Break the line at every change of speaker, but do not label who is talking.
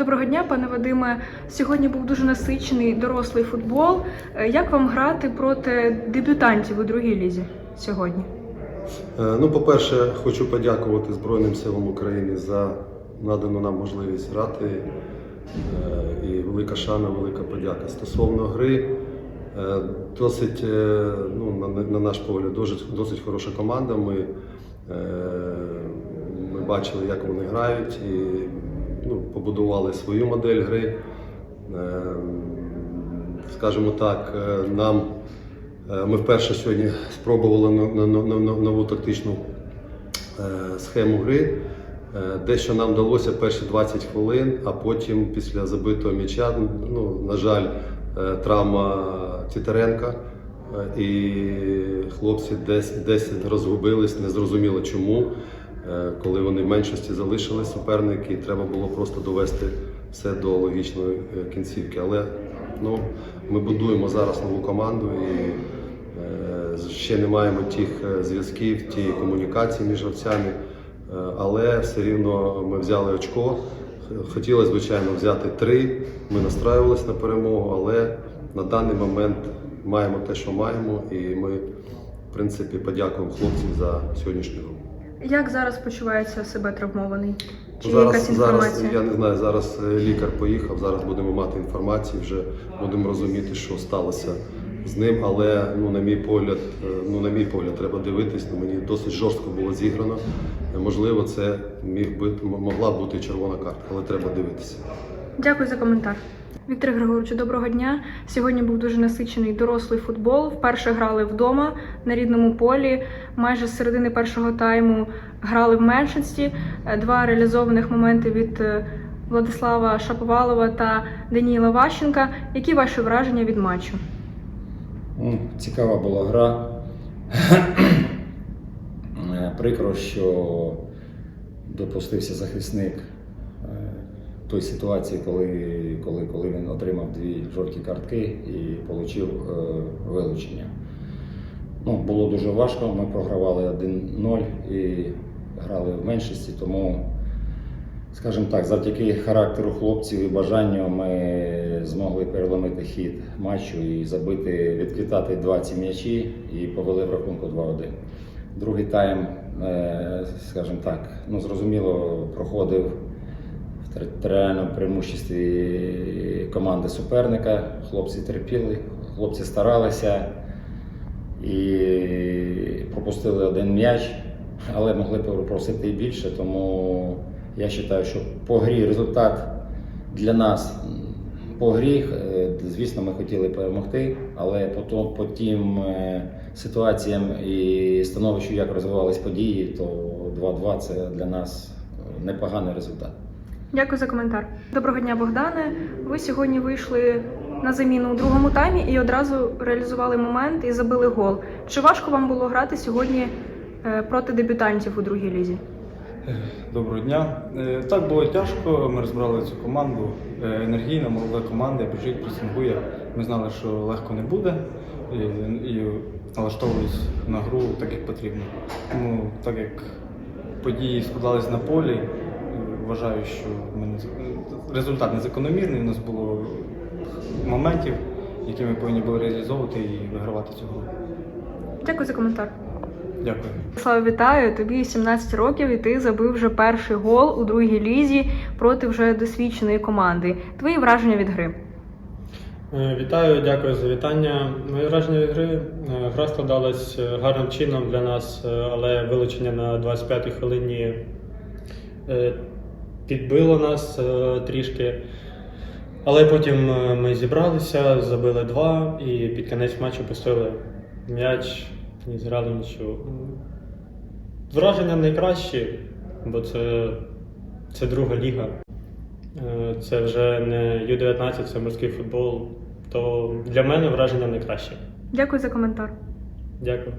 Доброго дня, пане Вадиме. Сьогодні був дуже насичений дорослий футбол. Е, Як вам грати проти дебютантів у другій лізі сьогодні?
Е, Ну, по-перше, хочу подякувати Збройним силам України за надану нам можливість грати. Е, І велика шана, велика подяка. Стосовно гри, досить, ну, на, на наш погляд, досить, хороша команда. Ми, ми бачили, як вони грають, і побудували свою модель гри. Е, Скажімо так, е, нам Е, Ми вперше сьогодні спробували но- но- но- но- нову тактичну схему гри. Дещо нам вдалося перші 20 хвилин, а потім після забитого м'яча, ну, на жаль, травма Тітаренка. е, І хлопці десь, десь розгубились, не зрозуміло чому. Е, Коли вони в меншості залишили суперники, і треба було просто довести все до логічної е, кінцівки. Але ну, ми будуємо зараз нову команду і е, ще не маємо тих зв'язків, тієї комунікації між гравцями. Але все рівно ми взяли очко. Хотілося, звичайно, взяти три. Ми настраювалися на перемогу, але на даний момент маємо те, що маємо, і ми, в принципі, подякуємо хлопцям за сьогоднішню гру.
Як зараз почувається себе травмований? Чи
Зараз,
якась
зараз я не знаю, зараз е, лікар поїхав, зараз будемо мати інформацію, вже будемо розуміти, що сталося з ним. Але ну, на мій погляд, е, ну, на мій погляд, треба дивитись. Ну, мені досить жорстко було зіграно. Е, Можливо, це міг би могла бути червона картка, але треба дивитися.
Дякую за коментар. Віктор Григоровичу, доброго дня. Сьогодні був дуже насичений дорослий футбол. Вперше грали вдома на рідному полі. Майже з середини першого тайму грали в меншості. Два реалізованих моменти від е, Владислава Шаповалова та Даніїла Ващенка. Які ваші враження від матчу?
Ну, Цікава була гра. Е, Прикро, що допустився захисник той ситуації, коли, коли, коли він отримав дві жовті картки і отримав вилучення. Ну, було дуже важко, ми програвали 1-0 і грали в меншості, тому, скажімо так, завдяки характеру хлопців і бажанню ми змогли переломити хід матчу і забити, відквітати 20 м'ячі і повели в рахунку 2-1. Другий тайм, е, скажімо так, ну зрозуміло, проходив територіальному преимуществі команди суперника. Хлопці терпіли, хлопці старалися і пропустили один м'яч, але могли попросити і більше. Тому я вважаю, що по грі результат для нас по грі, е, звісно, ми хотіли перемогти, але по, то- по тим е, ситуаціям і становищу, як розвивались події, то 2-2 це для нас е, непоганий результат.
Дякую за коментар. Доброго дня, Богдане. Ви сьогодні вийшли на заміну у другому таймі і одразу реалізували момент і забили гол. Чи важко вам було грати сьогодні е, проти дебютантів у другій лізі?
Доброго дня. Е, Так було тяжко. Ми розбирали цю команду. Е, Енергійна, молода команда, біжить, пресингує. Ми знали, що легко не буде і, налаштовувались на гру так, як потрібно. Тому так як події складались на полі, е, вважаю, що ми не результат незакономірний. У нас було моментів, які ми повинні були реалізовувати і вигравати цю гру.
Дякую за коментар.
Дякую.
Слава, вітаю! Тобі 17 років і ти забив вже перший гол у другій лізі проти вже досвідченої команди. Твої враження від гри?
Е, Вітаю, дякую за вітання. Моє враження від гри. е, Гра складалась е, гарним чином для нас, але вилучення на 25-й хвилині підбило нас е, трішки. Але потім е, ми зібралися, забили два і під кінець матчу пустили м'яч і зіграли нічого. Враження найкращі, бо це, це друга ліга. Е, Це вже не Ю-19, це морський футбол. То для мене враження найкраще.
Дякую за коментар.
Дякую.